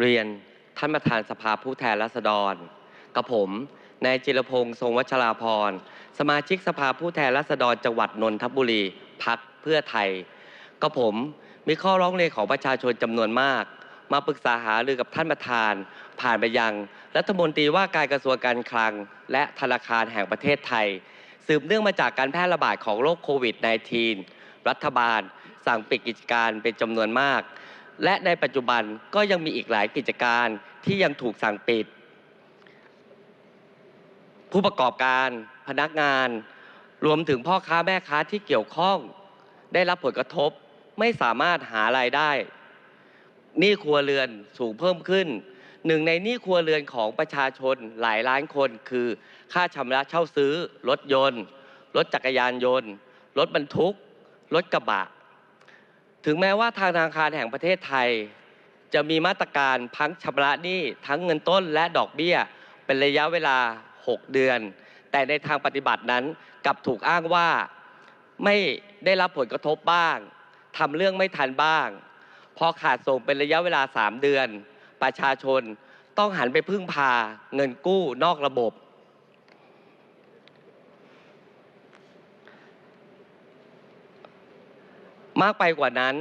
เรียนท่านประธานสภาผู้แทนราษฎร กับผมนายจิรพงศ์ทรงวัชราพรสมาชิกสภาผู้แทนราษฎรจังหวัดนนทบุรีพักเพื่อไทยก็ผมมีข้อร้องเรียนของประชาชนจำนวนมาก มาปรึกษาหารือกับท่านประธาน ผ่านไปยัง รัฐมนตรีว่าการกระทรวงการคลัง และธนาคารแห่งประเทศไทย สืบเนื่องมาจากการแพร่ระบาดของโรคโควิด -19 รัฐบาลสั่งปิดกิจการเป็นจำนวนมาก และในปัจจุบันก็ยังมีอีกหลายกิจการที่ยังถูกสั่งปิด ผู้ประกอบการพนักงาน รวมถึงพ่อค้าแม่ค้าที่เกี่ยวข้อง ได้รับผลกระทบไม่สามารถหารายได้หนี้ครัวเรือนสูงเพิ่มขึ้น หนึ่งในหนี้ครัวเรือนของประชาชนหลายล้านคนคือ ค่าชำระเช่าซื้อ รถยนต์ รถจักรยานยนต์ รถบรรทุก รถกระบะ ถึงแม้ว่าทางธนาคารแห่งประเทศไทย จะมีมาตรการพังชำระหนี้ทั้งเงินต้นและดอกเบี้ย เป็นระยะเวลา 6 เดือน แต่ในทางปฏิบัตินั้นกลับถูกอ้างว่าไม่ได้รับผลกระทบบ้างทำเรื่องไม่ทันบ้าง พอขาดส่งเป็นระยะเวลา 3 เดือน ประชาชนต้องหันไปพึ่งพาเงินกู้นอกระบบ มากไปกว่านั้น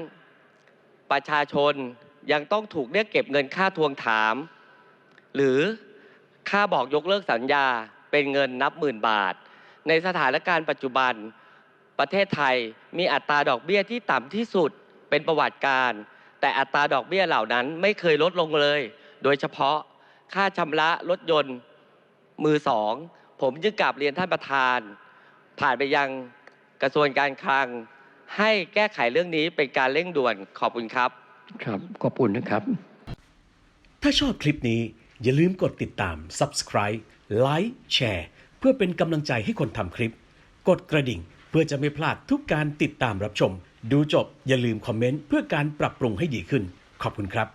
ประชาชนยังต้องถูกเรียกเก็บเงินค่าทวงถาม หรือค่าบอกยกเลิกสัญญาเป็นเงินนับหมื่นบาท ในสถานการณ์ปัจจุบัน ประเทศไทยมีอัตราดอกเบี้ยที่ต่ำที่สุดเป็นประวัติการ แต่อัตราดอกเบี้ยเหล่านั้นไม่เคยลดลงเลย โดยเฉพาะค่าชำระรถยนต์มือสอง ผมจึงกลับเรียนท่านประธาน ผ่านไปยังกระทรวงการคลัง ให้แก้ไขเรื่องนี้เป็นการเร่งด่วนขอบคุณครับ ครับขอบคุณนะครับ ถ้าชอบคลิปนี้อย่าลืมกดติดตาม Subscribe Like แชร์เพื่อเป็นกำลังใจให้คนทำคลิป กดกระดิ่งเพื่อจะไม่พลาดทุกการติดตามรับชม ดูจบอย่าลืมคอมเมนต์เพื่อการปรับปรุงให้ดีขึ้น ขอบคุณครับ